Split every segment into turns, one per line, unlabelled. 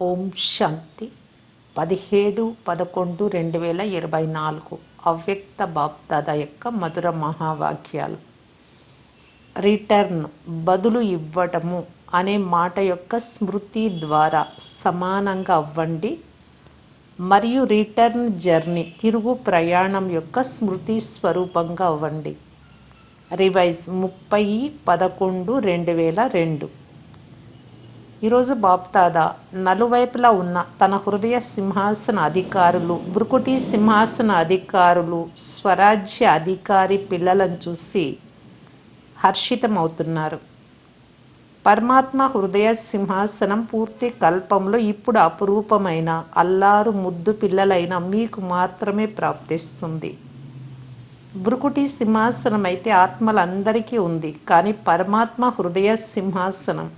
ఓం శాంతి. పదిహేడు పదకొండు రెండు వేల ఇరవై నాలుగు అవ్యక్త బాప్దాద యొక్క మధుర మహావాక్యాలు. రిటర్న్ బదులు ఇవ్వటము అనే మాట యొక్క స్మృతి ద్వారా సమానంగా అవ్వండి. మరియు రిటర్న్ జర్నీ తిరుగు ప్రయాణం యొక్క స్మృతి స్వరూపంగా అవ్వండి. రివైజ్ ముప్పై పదకొండు రెండు వేల రెండు. ఈరోజు బాప్తాద నలువైపులా ఉన్న తన హృదయ సింహాసన అధికారులు బ్రుకుటి సింహాసన అధికారులు స్వరాజ్య అధికారి పిల్లలను చూసి హర్షితమవుతున్నారు. పరమాత్మ హృదయ సింహాసనం పూర్తి కల్పంలో ఇప్పుడు అపురూపమైన అల్లారు ముద్దు పిల్లలైన మీకు మాత్రమే ప్రాప్తిస్తుంది. బ్రుకుటి సింహాసనం అయితే ఆత్మలందరికీ ఉంది కానీ పరమాత్మ హృదయ సింహాసనం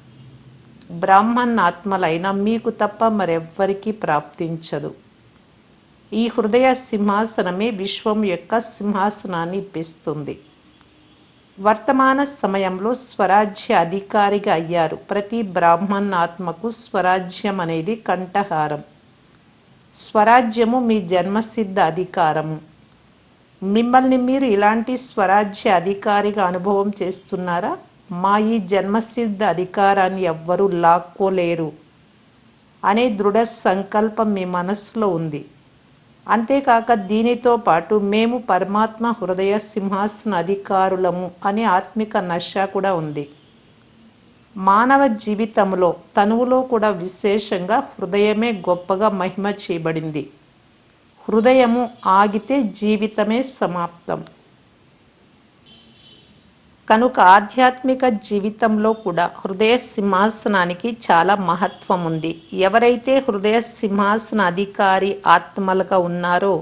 బ్రాహ్మణాత్మలైన మీకు తప్ప మరెవ్వరికీ ప్రాప్తించదు. ఈ హృదయ సింహాసనమే విశ్వం యొక్క సింహాసనాన్ని ఇప్పిస్తుంది. వర్తమాన సమయంలో స్వరాజ్య అధికారిగా అయ్యారు. ప్రతి బ్రాహ్మణ్ ఆత్మకు స్వరాజ్యం అనేది కంఠహారం. స్వరాజ్యము మీ జన్మసిద్ధ అధికారము. మిమ్మల్ని మీరు ఇలాంటి స్వరాజ్య అధికారిగా అనుభవం చేస్తున్నారా? మా ఈ జన్మసిద్ధ అధికారాన్ని ఎవ్వరూ లాక్కోలేరు అనే దృఢ సంకల్పం మీ మనస్సులో ఉంది. అంతేకాక దీనితో పాటు మేము పరమాత్మ హృదయ సింహాసన అధికారులము అనే ఆత్మిక నశ కూడా ఉంది. మానవ జీవితంలో తనువులో కూడా విశేషంగా హృదయమే గొప్పగా మహిమ చేయబడింది. హృదయము ఆగితే జీవితమే సమాప్తం. కనుక ఆధ్యాత్మిక జీవితంలో కూడా హృదయ సింహాసనానికి చాలా మహత్వం ఉంది. ఎవరైతే హృదయ సింహాసన అధికారి ఆత్మలుగా ఉన్నారో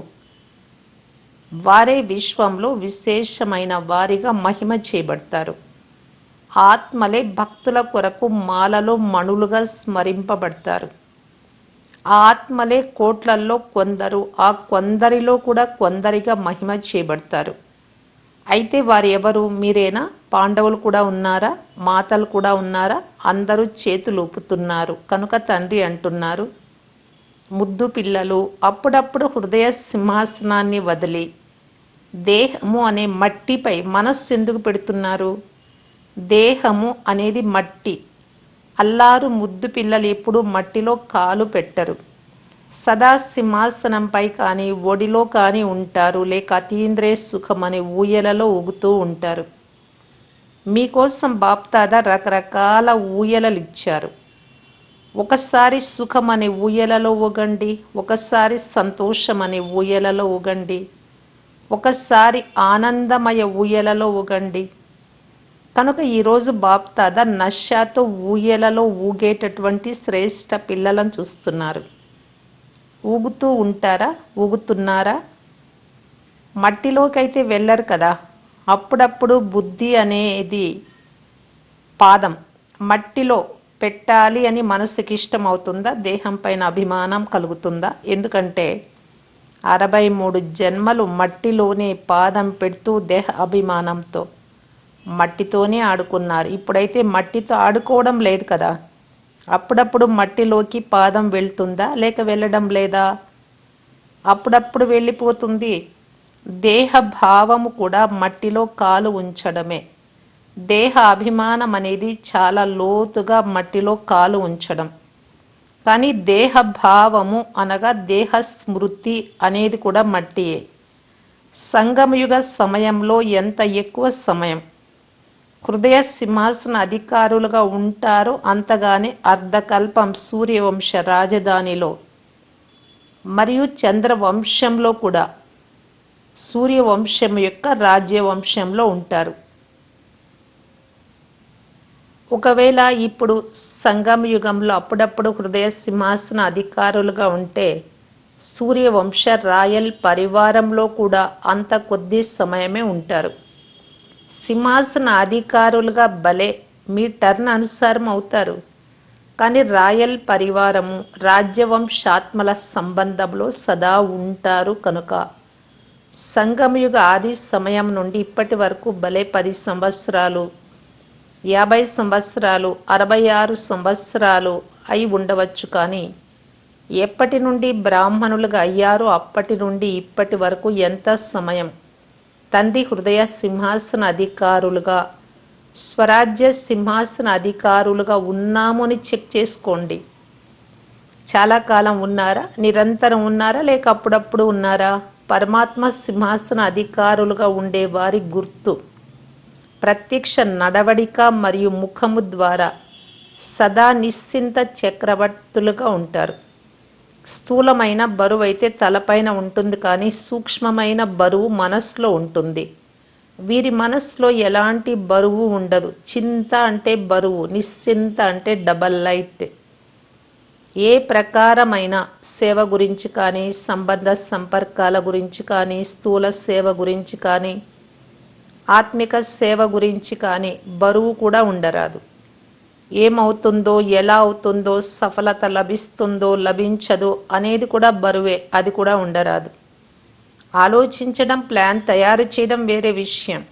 వారే విశ్వంలో విశేషమైన వారిగా మహిమ చేయబడతారు ఆత్మలే భక్తుల కొరకు మాలలో మణులుగా స్మరింపబడతారు. ఆత్మలే కోట్లల్లో కొందరు ఆ కొందరిలో కూడా కొందరిగా మహిమ చేయబడతారు అయితే వారు ఎవరు? మీరేనా? పాండవులు కూడా ఉన్నారా? మాతలు కూడా ఉన్నారా? అందరూ చేతులు ఊపుతున్నారు కనుక తండ్రి అంటున్నారు ముద్దు పిల్లలు అప్పుడప్పుడు హృదయ సింహాసనాన్ని వదిలి దేహము అనే మట్టిపై మనస్సు ఎందుకు పెడుతున్నారు? దేహము అనేది మట్టి. అల్లారు ముద్దు పిల్లలు ఎప్పుడు మట్టిలో కాలు పెట్టరు. సదా సింహాసనంపై కానీ ఒడిలో కానీ ఉంటారు లేక అతీంద్రే సుఖం ఊయలలో ఊగుతూ ఉంటారు. మీకోసం బాప్తాద రకరకాల ఊయలలు ఇచ్చారు. ఒకసారి సుఖం అనే ఊయలలో ఊగండి ఒకసారి సంతోషం అనే ఊయలలో ఊగండి ఒకసారి ఆనందమయ ఊయలలో ఊగండి. కనుక ఈరోజు బాప్తాద నష్యాతో ఊయలలో ఊగేటటువంటి శ్రేష్ట పిల్లలను చూస్తున్నారు. ఊగుతూ ఉంటారా? ఊగుతున్నారా? మట్టిలోకి అయితే వెళ్ళరు కదా. అప్పుడప్పుడు బుద్ధి అనేది పాదం. మట్టిలో పెట్టాలి అని మనసుకి ఇష్టం అవుతుందా దేహం పైన అభిమానం కలుగుతుందా? ఎందుకంటే అరవై మూడు జన్మలు మట్టిలోనే పాదం పెడుతూ దేహ అభిమానంతో మట్టితోనే ఆడుకున్నారు. ఇప్పుడైతే మట్టితో ఆడుకోవడం లేదు కదా. అప్పుడప్పుడు మట్టిలోకి పాదం వెళ్తుందా? లేక వెళ్ళడం లేదా? అప్పుడప్పుడు వెళ్ళిపోతుంది. దేహ భావము కూడా మట్టిలో కాలు ఉంచడమే. దేహ అభిమానం అనేది చాలా లోతుగా మట్టిలో కాలు ఉంచడం. కానీ దేహ భావము అనగా దేహ స్మృతి అనేది కూడా మట్టియే. సంగమయుగ సమయంలో ఎంత ఎక్కువ సమయం? హృదయ సింహాసన అధికారులుగా ఉంటారు. అంతగానే అర్ధకల్పం సూర్యవంశ రాజధానిలో మరియు చంద్రవంశంలో కూడా సూర్యవంశం యొక్క రాజ్యవంశంలో ఉంటారు. ఒకవేళ ఇప్పుడు సంగమ యుగంలో అప్పుడప్పుడు హృదయ సింహాసన అధికారులుగా ఉంటే సూర్యవంశ రాయల్ పరివారంలో కూడా అంత కొద్ది సమయమే ఉంటారు. సింహాసన అధికారులుగా భలే మీ టర్న్ అనుసారం అవుతారు కానీ రాయల్ పరివారము రాజ్యవంశాత్మల సంబంధంలో సదా ఉంటారు కనుక. సంగమయుగ ఆది సమయం నుండి ఇప్పటి వరకు భలే పది సంవత్సరాలు యాభై సంవత్సరాలు అరవై ఆరు సంవత్సరాలు అయి ఉండవచ్చు కానీ ఎప్పటి నుండి బ్రాహ్మణులుగా అయ్యారో అప్పటి నుండి ఇప్పటి వరకు ఎంత సమయం? తండ్రి హృదయ సింహాసన అధికారులుగా స్వరాజ్య సింహాసన అధికారులుగా ఉన్నాము అని చెక్ చేసుకోండి. చాలా కాలం ఉన్నారా? నిరంతరం ఉన్నారా? లేక అప్పుడప్పుడు ఉన్నారా? పరమాత్మ సింహాసన అధికారులుగా ఉండే వారి గుర్తు ప్రత్యక్ష నడవడిక మరియు ముఖము ద్వారా సదా నిశ్చింత చక్రవర్తులుగా ఉంటారు. స్థూలమైన బరువు అయితే తలపైన ఉంటుంది కానీ సూక్ష్మమైన బరువు మనస్సులో ఉంటుంది. వీరి మనస్సులో ఎలాంటి బరువు ఉండదు. చింత అంటే బరువు నిశ్చింత అంటే డబల్ లైట్. ఏ ప్రకారమైన సేవ గురించి కానీ సంబంధ సంపర్కాల గురించి కానీ స్థూల సేవ గురించి కానీ ఆత్మిక సేవ గురించి కానీ బరువు కూడా ఉండరాదు. ఏమవుతుందో ఎలా అవుతుందో సఫలత లభిస్తుందో లభించదో అనేది కూడా బరువే అది కూడా ఉండరాదు. ఆలోచించడం ప్లాన్ తయారు చేయడం వేరే విషయం.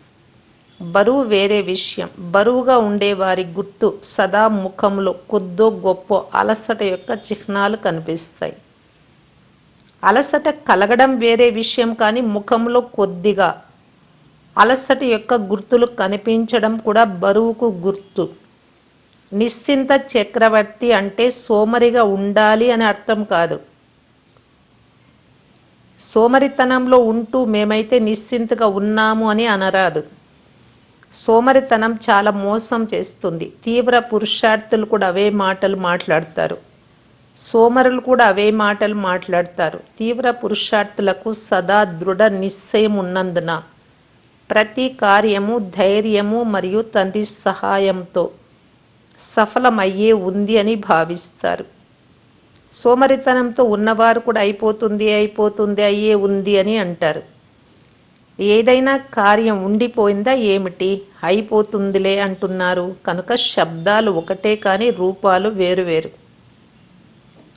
బరువు వేరే విషయం. బరువుగా ఉండేవారి గుర్తు సదా ముఖంలో కొద్దో గొప్ప అలసట యొక్క చిహ్నాలు కనిపిస్తాయి. అలసట కలగడం వేరే విషయం కానీ ముఖంలో కొద్దిగా అలసట యొక్క గుర్తులు కనిపించడం కూడా బరువుకు గుర్తు. నిశ్చింత చక్రవర్తి అంటే సోమరిగా ఉండాలి అని అర్థం కాదు. సోమరితనంలో ఉంటూ మేమైతే నిశ్చింతగా ఉన్నాము అని అనరాదు. సోమరితనం చాలా మోసం చేస్తుంది. తీవ్ర పురుషార్థులు కూడా అవే మాటలు మాట్లాడతారు. సోమరులు కూడా అవే మాటలు మాట్లాడతారు. తీవ్ర పురుషార్థులకు సదా దృఢ నిశ్చయం ఉన్నందున ప్రతి కార్యము ధైర్యము మరియు తండ్రి సహాయంతో సఫలమయ్యే ఉంది అని భావిస్తారు. సోమరితనంతో ఉన్నవారు కూడా అయిపోతుంది అయిపోతుంది అయ్యే ఉంది అని అంటారు. ఏదైనా కార్యం ఉండిపోయిందా ఏమిటి? అయిపోతుందిలే అంటున్నారు. కనుక శబ్దాలు ఒకటే కానీ రూపాలు వేరువేరు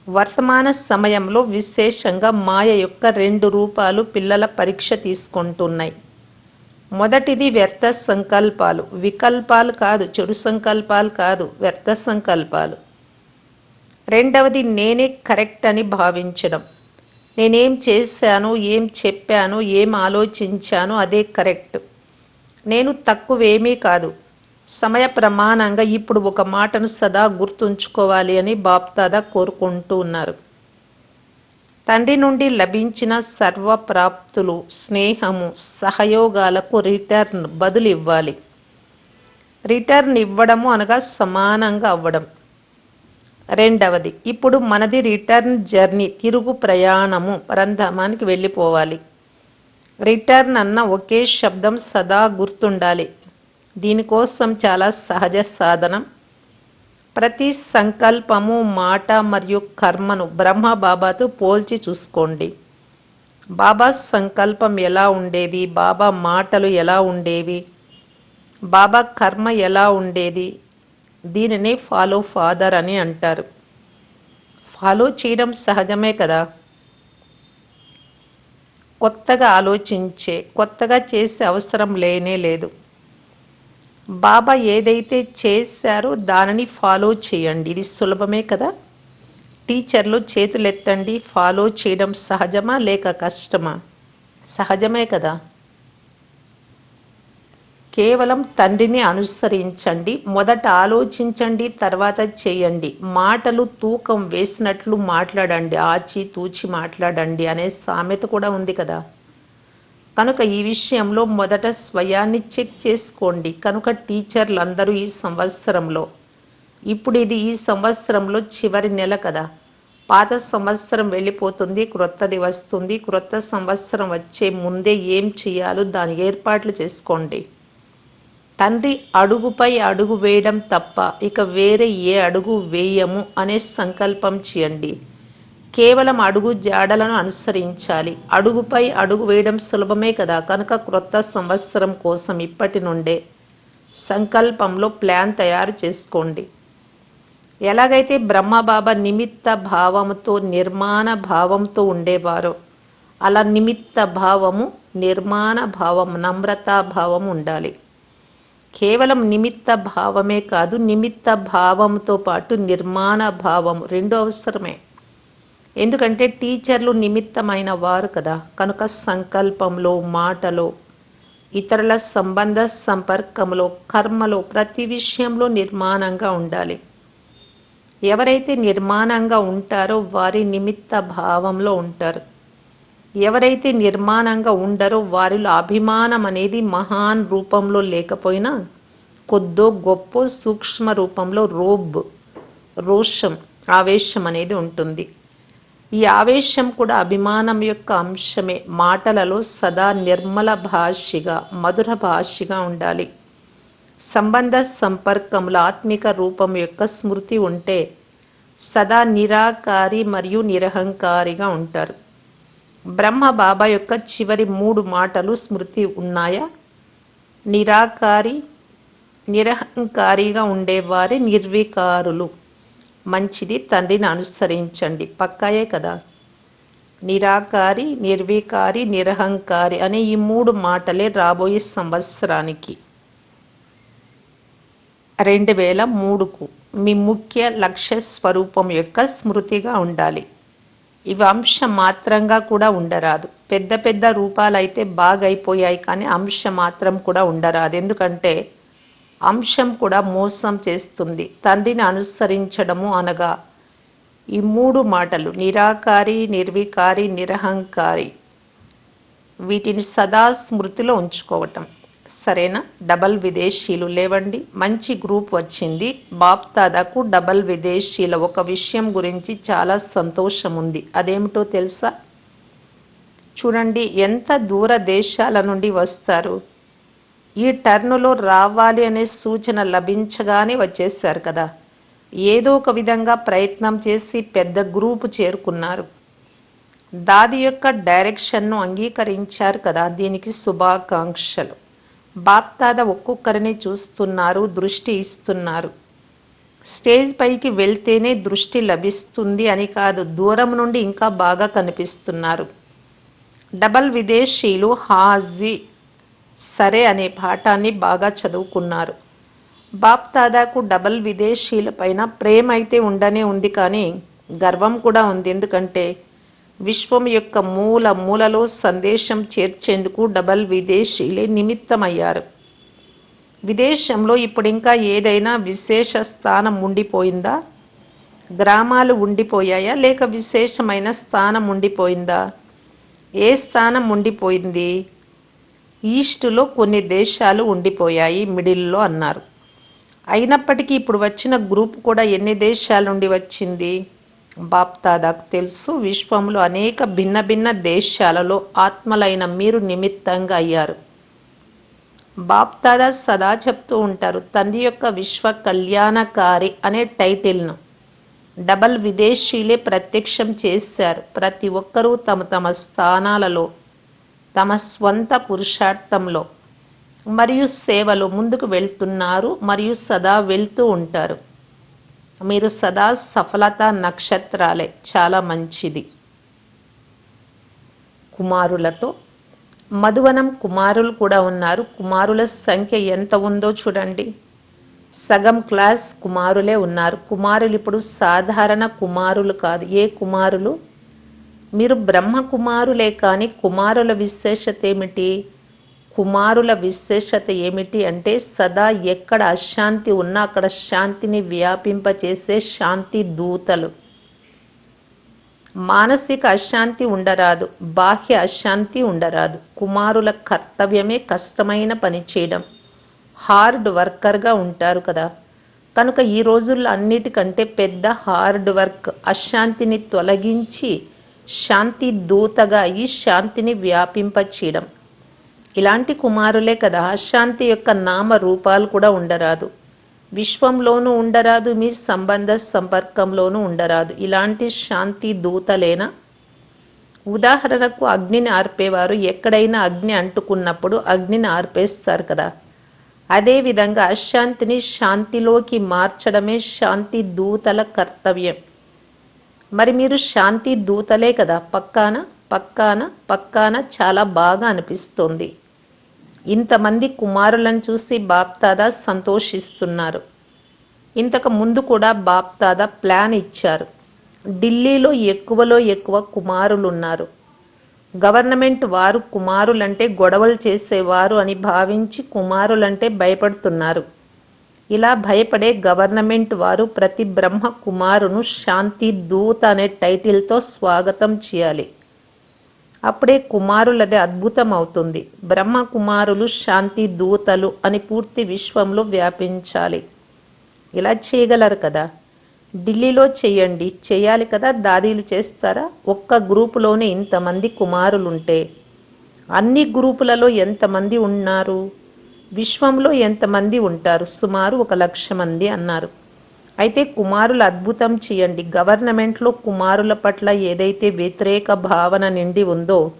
వర్తమాన సమయంలో విశేషంగా మాయ యొక్క రెండు రూపాలు పిల్లల పరీక్ష తీసుకుంటున్నాయి. మొదటిది వ్యర్థ సంకల్పాలు. వికల్పాలు కాదు చెడు సంకల్పాలు కాదు వ్యర్థ సంకల్పాలు. రెండవది నేనే కరెక్ట్ అని భావించడం. నేనేం చేశాను ఏం చెప్పాను ఏం ఆలోచించాను అదే కరెక్ట్. నేను తక్కువేమీ కాదు. సమయ ప్రమాణంగా ఇప్పుడు ఒక మాటను సదా గుర్తుంచుకోవాలి అని బాప్దాదా కోరుకుంటూ ఉన్నారు. తండ్రి నుండి లభించిన సర్వ ప్రాప్తులు స్నేహము సహయోగాలకు రిటర్న్ బదులు ఇవ్వాలి రిటర్న్ ఇవ్వడము అనగా సమానంగా అవ్వడం. రెండవది ఇప్పుడు మనది రిటర్న్ జర్నీ తిరుగు ప్రయాణము పరంధామానికి వెళ్ళిపోవాలి. రిటర్న్ అన్న ఒకే శబ్దం సదా గుర్తుండాలి. దీనికోసం చాలా సహజ సాధనం. ప్రతి సంకల్పము మాట మరియు కర్మను బ్రహ్మ బాబాతో పోల్చి చూసుకోండి. బాబా సంకల్పం ఎలా ఉండేది? బాబా మాటలు ఎలా ఉండేవి? బాబా కర్మ ఎలా ఉండేది? దీనిని ఫాలో ఫాదర్ అని అంటారు. ఫాలో చేయడం సహజమే కదా? కొత్తగా ఆలోచించే కొత్తగా చేసే అవసరం లేనే లేదు. బాబా ఏదైతే చేశారో దానిని ఫాలో చేయండి. ఇది సులభమే కదా? టీచర్లు చేతులు ఎత్తండి ఫాలో చేయడం సహజమా లేక కష్టమా? సహజమే కదా? కేవలం తండ్రిని అనుసరించండి మొదట ఆలోచించండి తర్వాత చేయండి. మాటలు తూకం వేసినట్లు మాట్లాడండి ఆచి తూచి మాట్లాడండి అనే సామెత కూడా ఉంది కదా? కనుక ఈ విషయంలో మొదట స్వయాన్ని చెక్ చేసుకోండి. కనుక టీచర్లు అందరూ ఈ సంవత్సరంలో ఇప్పుడు ఇది ఈ సంవత్సరంలో చివరి నెల కదా. పాత సంవత్సరం వెళ్ళిపోతుంది క్రొత్తది వస్తుంది. క్రొత్త సంవత్సరం వచ్చే ముందే ఏం చేయాలో దాని ఏర్పాట్లు చేసుకోండి. తండ్రి అడుగుపై అడుగు వేయడం తప్ప ఇక వేరే ఏ అడుగు వేయము అనే సంకల్పం చేయండి. కేవలం అడుగు జాడలను అనుసరించాలి. అడుగుపై అడుగు వేయడం సులభమే కదా. కనుక క్రొత్త సంవత్సరం కోసం ఇప్పటి నుండే సంకల్పంలో ప్లాన్ తయారు చేసుకోండి. ఎలాగైతే బ్రహ్మబాబా నిమిత్త భావముతో నిర్మాణ భావంతో ఉండేవారో అలా నిమిత్త భావము నిర్మాణ భావం నమ్రతా భావం ఉండాలి. కేవలం నిమిత్త భావమే కాదు నిమిత్త భావంతో పాటు నిర్మాణ భావం రెండు అవసరమే. ఎందుకంటే టీచర్లు నిమిత్తమైన వారు కదా. కనుక సంకల్పంలో మాటలో ఇతరుల సంబంధ సంపర్కంలో కర్మలో ప్రతి విషయంలో నిర్మాణంగా ఉండాలి. ఎవరైతే నిర్మాణంగా ఉంటారో వారి నిమిత్త భావంలో ఉంటారు. ఎవరైతే నిర్మాణంగా ఉండరో వారిలో అభిమానం అనేది మహాన్ రూపంలో లేకపోయినా కొద్దో గొప్ప సూక్ష్మ రూపంలో రోబ్ రోషం ఆవేశం అనేది ఉంటుంది. ఈ ఆవేశం కూడా అభిమానం యొక్క అంశమే. మాటలలో సదా నిర్మల భాషిగా మధుర భాషిగా ఉండాలి. సంబంధ సంపర్కంలో ఆత్మిక రూపం యొక్క స్మృతి ఉంటే సదా నిరాకారి మరియు నిరహంకారిగా ఉంటారు. బ్రహ్మ బాబా యొక్క చివరి మూడు మాటలు స్మృతి ఉన్నాయా? నిరాకారి నిరహంకారిగా ఉండేవారి నిర్వికారులు. మంచిది తండ్రిని అనుసరించండి. పక్కాయే కదా? నిరాకారి నిర్వికారి నిరహంకారి అనే ఈ మూడు మాటలే రాబోయే సంవత్సరానికి. రెండు వేల మూడుకు మీ ముఖ్య లక్ష్య స్వరూపం యొక్క స్మృతిగా ఉండాలి. ఇవి అంశ మాత్రంగా కూడా ఉండరాదు. పెద్ద పెద్ద రూపాలైతే బాగైపోయాయి కానీ అంశ మాత్రం కూడా ఉండరాదు. ఎందుకంటే అంశం కూడా మోసం చేస్తుంది. తండ్రిని అనుసరించడము అనగా ఈ మూడు మాటలు నిరాకారి నిర్వికారి నిరహంకారి వీటిని సదా స్మృతిలో ఉంచుకోవటం. సరేనా? డబల్ విదేశీలు లేవండి. మంచి గ్రూప్ వచ్చింది. బాప్తాదాకు డబల్ విదేశీల ఒక విషయం గురించి చాలా సంతోషం ఉంది అదేమిటో తెలుసా? చూడండి ఎంత దూర దేశాల నుండి వస్తారు? ఈ టర్నులో రావాలి అనే సూచన లభించగానే వచ్చేసారు కదా. ఏదో ఒక విధంగా ప్రయత్నం చేసి పెద్ద గ్రూపు చేరుకున్నారు. దాది యొక్క డైరెక్షన్ను అంగీకరించారు కదా. దీనికి శుభాకాంక్షలు. బాప్తాద ఒక్కొక్కరిని చూస్తున్నారు దృష్టి ఇస్తున్నారు. స్టేజ్ పైకి వెళ్తేనే దృష్టి లభిస్తుంది అని కాదు దూరం నుండి ఇంకా బాగా కనిపిస్తున్నారు. డబల్ విదేశీలు హాజీ సరే అనే పాఠాన్ని బాగా చదువుకున్నారు. బాప్ దాదాకు డబల్ విదేశీల పైన ప్రేమ అయితే ఉండనే ఉంది కానీ గర్వం కూడా ఉంది. ఎందుకంటే విశ్వం యొక్క మూల మూలలో సందేశం చేర్చేందుకు డబల్ విదేశీలే నిమిత్తమయ్యారు. విదేశంలో ఇప్పుడు ఇంకా ఏదైనా విశేష స్థానం ఉండిపోయిందా? గ్రామాలు ఉండిపోయాయా? లేక విశేషమైన స్థానం ఉండిపోయిందా? ఏ స్థానం ఉండిపోయింది? ఈస్టులో కొన్ని దేశాలు ఉండిపోయాయి మిడిల్లో అన్నారు. అయినప్పటికీ ఇప్పుడు వచ్చిన గ్రూప్ కూడా ఎన్ని దేశాల నుండి వచ్చింది? బాప్తాదాకు తెలుసు. విశ్వంలో అనేక భిన్న భిన్న దేశాలలో ఆత్మలైన మీరు నిమిత్తంగా అయ్యారు. బాప్తాదా సదా చెప్తూ ఉంటారు తండ్రి యొక్క విశ్వ కళ్యాణకారి అనే టైటిల్ను డబల్ విదేశీలే ప్రత్యక్షం చేశారు. ప్రతి ఒక్కరూ తమ తమ స్థానాలలో తమ స్వంత పురుషార్థంలో మరియు సేవలో ముందుకు వెళ్తున్నారు మరియు సదా వెళ్తూ ఉంటారు. మీరు సదా సఫలత నక్షత్రాలే. చాలా మంచిది. కుమారులతో మధువనం కుమారులు కూడా ఉన్నారు. కుమారుల సంఖ్య ఎంత ఉందో చూడండి. సగం క్లాస్ కుమారులే ఉన్నారు. కుమారులు ఇప్పుడు సాధారణ కుమారులు కాదు. ఏ కుమారులు? మీరు బ్రహ్మ కుమారులే కానీ కుమారుల విశేషత ఏమిటి? కుమారుల విశేషత ఏమిటి అంటే సదా ఎక్కడ అశాంతి ఉన్నా అక్కడ శాంతిని వ్యాపింపచేసే శాంతి దూతలు. మానసిక అశాంతి ఉండరాదు బాహ్య అశాంతి ఉండరాదు. కుమారుల కర్తవ్యమే కష్టమైన పని చేయడం. హార్డ్ వర్కర్గా ఉంటారు కదా. కనుక ఈ రోజుల్లో అన్నిటికంటే పెద్ద హార్డ్ వర్క్ అశాంతిని తొలగించి శాంతి దూతగా ఈ శాంతిని వ్యాపింపచేయడం. ఇలాంటి కుమారులే కదా అశాంతి యొక్క నామ రూపాలు కూడా ఉండరాదు. విశ్వంలోనూ ఉండరాదు మీ సంబంధ సంపర్కంలోనూ ఉండరాదు. ఇలాంటి శాంతి దూతలేనా? ఉదాహరణకు అగ్నిని ఆర్పేవారు. ఎక్కడైనా అగ్ని అంటుకున్నప్పుడు అగ్నిని ఆర్పేస్తారు కదా. అదేవిధంగా అశాంతిని శాంతిలోకి మార్చడమే శాంతి దూతల కర్తవ్యం. మరి మీరు శాంతి దూతలే కదా. పక్కాన పక్కాన పక్కాన చాలా బాగా అనిపిస్తోంది. ఇంతమంది కుమారులను చూసి బాప్తాదా సంతోషిస్తున్నారు. ఇంతకు ముందు కూడా బాప్తాదా ప్లాన్ ఇచ్చారు. ఢిల్లీలో ఎక్కువలో ఎక్కువ కుమారులు ఉన్నారు గవర్నమెంట్ వారు కుమారులంటే గొడవలు చేసేవారు అని భావించి కుమారులంటే భయపడుతున్నారు. ఇలా భయపడే గవర్నమెంట్ వారు ప్రతి బ్రహ్మ కుమారును శాంతి దూత అనే టైటిల్తో స్వాగతం చేయాలి. అప్పుడే కుమారులది అద్భుతం అవుతుంది. బ్రహ్మ కుమారులు శాంతి దూతలు అని పూర్తి విశ్వంలో వ్యాపించాలి. ఇలా చేయగలరు కదా? ఢిల్లీలో చేయండి. చేయాలి కదా? దాదీలు చేస్తారా? ఒక్క గ్రూపులోనే ఇంతమంది కుమారులుంటే. అన్ని గ్రూపులలో ఎంతమంది ఉన్నారు? విశ్వంలో ఎంతమంది ఉంటారు? సుమారు ఒక లక్ష మంది అన్నారు. అయితే కుమారులు అద్భుతం చేయండి. గవర్నమెంట్లో కుమారుల పట్ల ఏదైతే వ్యతిరేక భావన నిండి ఉందో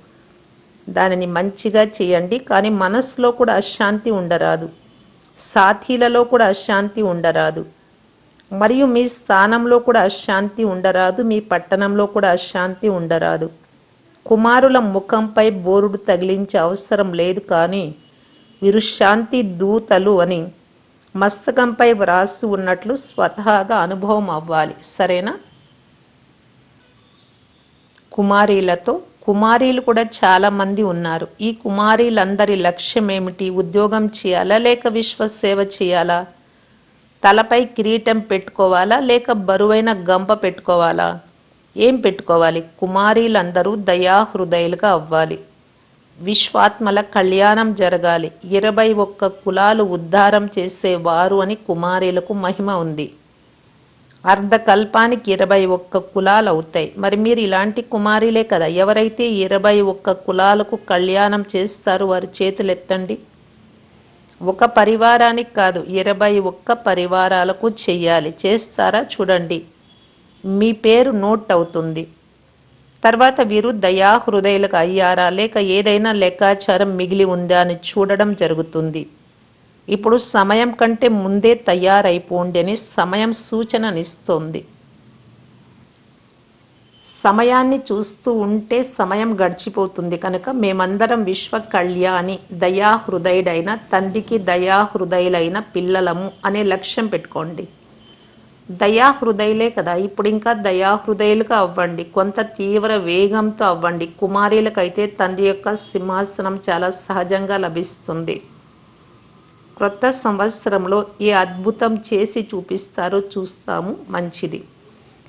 దానిని మంచిగా చేయండి. కానీ మనసులో కూడా అశాంతి ఉండరాదు. సాథీలలో కూడా అశాంతి ఉండరాదు. మరియు మీ స్థానంలో కూడా అశాంతి ఉండరాదు. మీ పట్టణంలో కూడా అశాంతి ఉండరాదు. కుమారుల ముఖంపై బోరుడు తగిలించే అవసరం లేదు కానీ వీరు శాంతి దూతలు అని మస్తకంపై వ్రాసి ఉన్నట్లు స్వతహాగా అనుభవం అవ్వాలి. సరేనా? కుమారీలతో కుమారీలు కూడా చాలామంది ఉన్నారు. ఈ కుమారీలందరి లక్ష్యం ఏమిటి ఉద్యోగం చేయాలా లేక విశ్వసేవ చేయాలా? తలపై కిరీటం పెట్టుకోవాలా లేక బరువైన గంప పెట్టుకోవాలా? ఏం పెట్టుకోవాలి? కుమారీలందరూ దయాహృదయులుగా అవ్వాలి. విశ్వాత్మల కళ్యాణం జరగాలి. ఇరవై ఒక్క కులాలు ఉద్ధారం చేసేవారు అని కుమారులకు మహిమ ఉంది. అర్ధకల్పానికి ఇరవై ఒక్క కులాలు అవుతాయి. మరి మీరు ఇలాంటి కుమారీలే కదా. ఎవరైతే ఇరవై ఒక్క కులాలకు కళ్యాణం చేస్తారో వారి చేతులు ఎత్తండి. ఒక పరివారానికి కాదు ఇరవై ఒక్క పరివారాలకు చెయ్యాలి చేస్తారా? చూడండి. మీ పేరు నోట్ అవుతుంది. తర్వాత వీరు దయాహృదయులకు అయ్యారా? లేక ఏదైనా లెక్కాచారం మిగిలి ఉందా అని చూడడం జరుగుతుంది. ఇప్పుడు సమయం కంటే ముందే తయారైపోండి అని సమయం సూచననిస్తోంది సమయాన్ని చూస్తూ ఉంటే సమయం గడిచిపోతుంది కనుక మేమందరం విశ్వ కళ్యాణి దయాహృదయుడైన తండ్రికి దయాహృదయులైన పిల్లలము అనే లక్ష్యం పెట్టుకోండి. దయాహృదయులే కదా. ఇప్పుడు ఇంకా దయాహృదయులుగా అవ్వండి. కొంత తీవ్ర వేగంతో అవ్వండి. కుమారీలకైతే తండ్రి యొక్క సింహాసనం చాలా సహజంగా లభిస్తుంది. క్రొత్త సంవత్సరంలో ఏ అద్భుతం చేసి చూపిస్తారో చూస్తాము. మంచిది.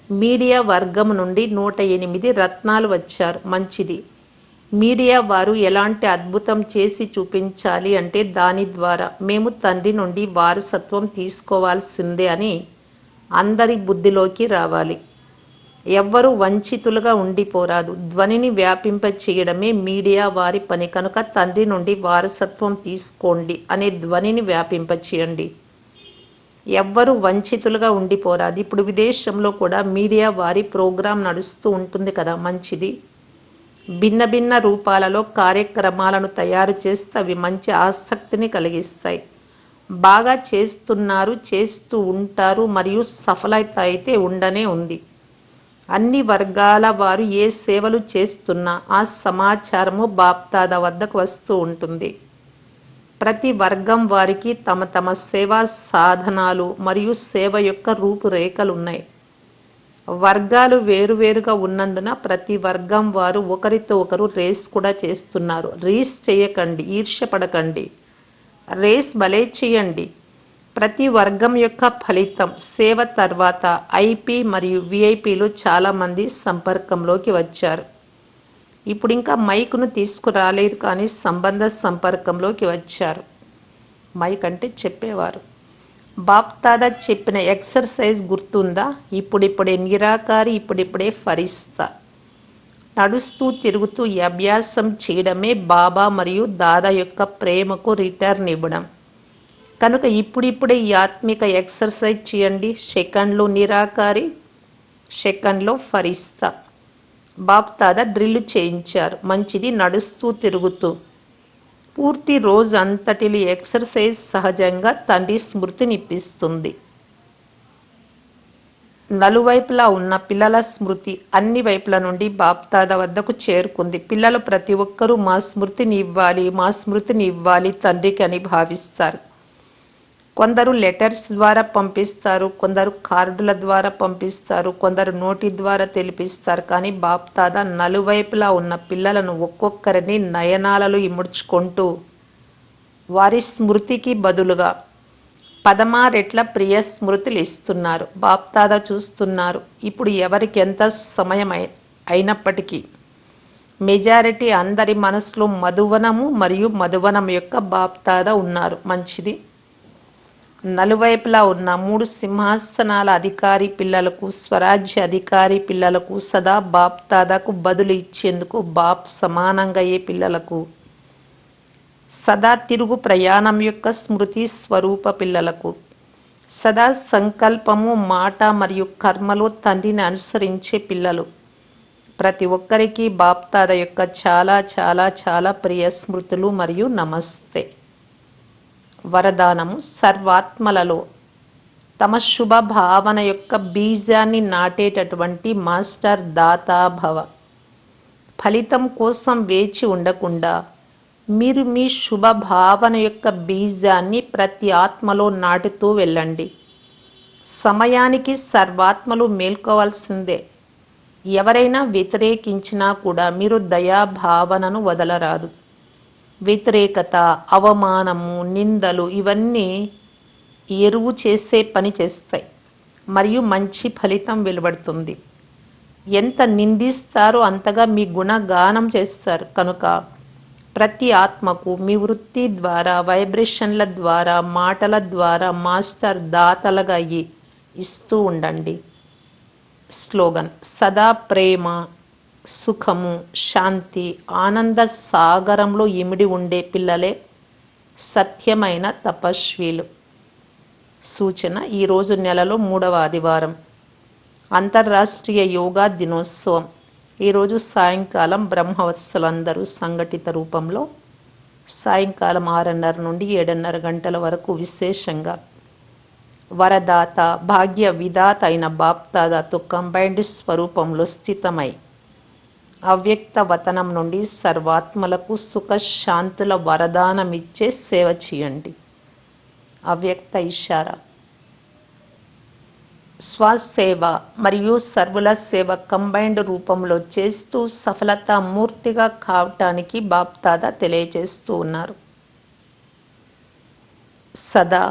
మీడియా వర్గం నుండి నూట ఎనిమిది రత్నాలు వచ్చారు. మంచిది. మీడియా వారు ఎలాంటి అద్భుతం చేసి చూపించాలి అంటే దాని ద్వారా. మేము తండ్రి నుండి వారసత్వం తీసుకోవాల్సిందే అని అందరి బుద్ధిలోకి రావాలి. ఎవ్వరూ వంచితులుగా ఉండిపోరాదు. ధ్వనిని వ్యాపింప చేయడమే మీడియా వారి పని. కనుక తండ్రి నుండి వారసత్వం తీసుకోండి అనే ధ్వనిని వ్యాపింప చేయండి ఎవ్వరు వంచితులుగా ఉండిపోరాదు. ఇప్పుడు విదేశంలో కూడా మీడియా వారి ప్రోగ్రాం నడుస్తూ ఉంటుంది కదా మంచిది? భిన్న భిన్న రూపాలలో కార్యక్రమాలను తయారు చేస్తే అవి మంచి ఆసక్తిని కలిగిస్తాయి. బాగా చేస్తున్నారు చేస్తూ ఉంటారు మరియు సఫలత అయితే ఉండనే ఉంది. అన్ని వర్గాల వారు ఏ సేవలు చేస్తున్నా ఆ సమాచారము బాప్తాద వద్దకు వస్తూ ఉంటుంది. ప్రతి వర్గం వారికి తమ తమ సేవా సాధనాలు మరియు సేవ యొక్క రూపురేఖలు ఉన్నాయి. వర్గాలు వేరువేరుగా ఉన్నందున ప్రతి వర్గం వారు ఒకరితో ఒకరు రేస్ కూడా చేస్తున్నారు. రీస్ చేయకండి ఈర్ష్యపడకండి. రేస్ భలే చేయండి. ప్రతి వర్గం యొక్క ఫలితం సేవ తర్వాత ఐపీ మరియు విఐపీలు చాలామంది సంపర్కంలోకి వచ్చారు. ఇప్పుడు ఇంకా మైకును తీసుకురాలేదు కానీ సంబంధ సంపర్కంలోకి వచ్చారు. మైక్ అంటే చెప్పేవారు. బాప్తాదా చెప్పిన ఎక్సర్సైజ్ గుర్తుందా? ఇప్పుడిప్పుడే నిరాకారి ఇప్పుడిప్పుడే ఫరిస్తా. నడుస్తూ తిరుగుతూ ఈ అభ్యాసం చేయడమే బాబా మరియు దాదా యొక్క ప్రేమకు రిటర్న్ ఇవ్వడం. కనుక ఇప్పుడిప్పుడే ఈ ఆత్మిక ఎక్సర్సైజ్ చేయండి. సెకండ్లో నిరాకారి సెకండ్లో ఫరిస్తా బాప్తాద డ్రిల్ చేయించారు. మంచిది నడుస్తూ తిరుగుతూ. పూర్తి రోజు అంతటిలో ఎక్సర్సైజ్ సహజంగా తండ్రి స్మృతినిప్పిస్తుంది నలువైపులా ఉన్న పిల్లల స్మృతి అన్ని వైపుల నుండి బాప్తాద వద్దకు చేరుకుంది. పిల్లలు ప్రతి ఒక్కరూ మా స్మృతిని ఇవ్వాలి మా స్మృతిని ఇవ్వాలి తండ్రికి అని భావిస్తారు. కొందరు లెటర్స్ ద్వారా పంపిస్తారు కొందరు కార్డుల ద్వారా పంపిస్తారు కొందరు నోటి ద్వారా తెలిపిస్తారు. కానీ బాప్తాద నలువైపులా ఉన్న పిల్లలను ఒక్కొక్కరిని నయనాలలో ఇముడ్చుకుంటూ వారి స్మృతికి బదులుగా పదమారెట్ల ప్రియ స్మృతులు ఇస్తున్నారు. బాప్తాద చూస్తున్నారు. ఇప్పుడు ఎవరికి ఎంత సమయం అయినప్పటికీ. మెజారిటీ అందరి మనసులో మధువనము మరియు మధువనం యొక్క బాప్తాద ఉన్నారు. మంచిది. నలువైపులా ఉన్న మూడు సింహాసనాల అధికారి పిల్లలకు స్వరాజ్య అధికారి పిల్లలకు సదా బాప్తాదాకు బదులు ఇచ్చేందుకు బాప్ సమానంగా అయ్యే పిల్లలకు సదా తిరుగు ప్రయాణం యొక్క స్మృతి స్వరూప పిల్లలకు. సదా సంకల్పము మాట మరియు కర్మలో తండ్రిని అనుసరించే పిల్లలు. ప్రతి ఒక్కరికి బాప్తాద యొక్క చాలా చాలా చాలా ప్రియ స్మృతులు మరియు నమస్తే. వరదానము సర్వాత్మలలో తమ శుభ భావన యొక్క బీజాన్ని నాటేటటువంటి మాస్టర్ దాతాభవ. ఫలితం కోసం వేచి ఉండకుండా మీరు మీ శుభ భావన యొక్క బీజాన్ని ప్రతి ఆత్మలో నాటుతూ వెళ్ళండి. సమయానికి సర్వాత్మలు మేల్కోవాల్సిందే. ఎవరైనా వ్యతిరేకించినా కూడా మీరు దయాభావనను వదలరాదు. వ్యతిరేకత అవమానము నిందలు ఇవన్నీ ఎరువు చేసే పని చేస్తాయి. మరియు మంచి ఫలితం వెలువడుతుంది. ఎంత నిందిస్తారో అంతగా మీ గుణగానం చేస్తారు. కనుక ప్రతి ఆత్మకు మీ వృత్తి ద్వారా వైబ్రేషన్ల ద్వారా మాటల ద్వారా మాస్టర్ దాతలుగా అయ్యి ఇస్తూ ఉండండి. స్లోగన్ సదా ప్రేమ సుఖము శాంతి ఆనంద సాగరంలో ఇమిడి ఉండే పిల్లలే సత్యమైన తపస్వీలు. సూచన ఈరోజు నెలలో మూడవ ఆదివారం. అంతర్రాష్ట్రీయ యోగా దినోత్సవం. ఈరోజు సాయంకాలం బ్రహ్మవత్సలందరూ సంఘటిత రూపంలో సాయంకాలం ఆరున్నర నుండి ఏడున్నర గంటల వరకు విశేషంగా వరదాత భాగ్య విధాత అయిన బాప్తాదాతో కంబైండ్ స్వరూపంలో స్థితమై అవ్యక్త వతనం నుండి సర్వాత్మలకు సుఖశాంతుల వరదానమిచ్చే సేవ చేయండి. అవ్యక్త ఇషారా స్వసేవ మరియు సర్వుల సేవ కంబైన్డ్ రూపంలో చేస్తూ సఫలత మూర్తిగా కావటానికి బాప్తాదా తెలియజేస్తూ ఉన్నారు. సదా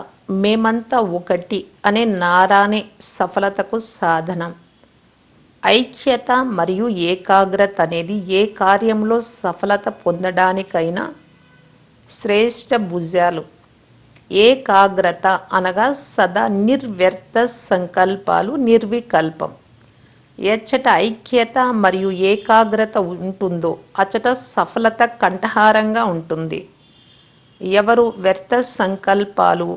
మేమంతా ఒకటి అనే నారానే సఫలతకు సాధనం. ఐక్యత మరియు ఏకాగ్రత అనేది ఏ కార్యంలో సఫలత పొందడానికైనా శ్రేష్ట భుజాలు. ఏకాగ్రత అనగా సదా నిర్వ్యర్థ సంకల్పాలు నిర్వికల్పం. ఎచ్చట ఐక్యత మరియు ఏకాగ్రత ఉంటుందో అచట సఫలత కంఠహారంగా ఉంటుంది. ఎవరు వ్యర్థ సంకల్పాలు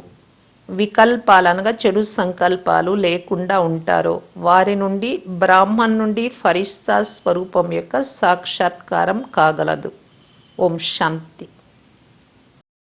వికల్పాలు అనగా చెడు సంకల్పాలు లేకుండా ఉంటారో వారి నుండి బ్రాహ్మణ్ నుండి ఫరిస్తా స్వరూపం యొక్క సాక్షాత్కారం కాగలదు. ఓం శాంతి.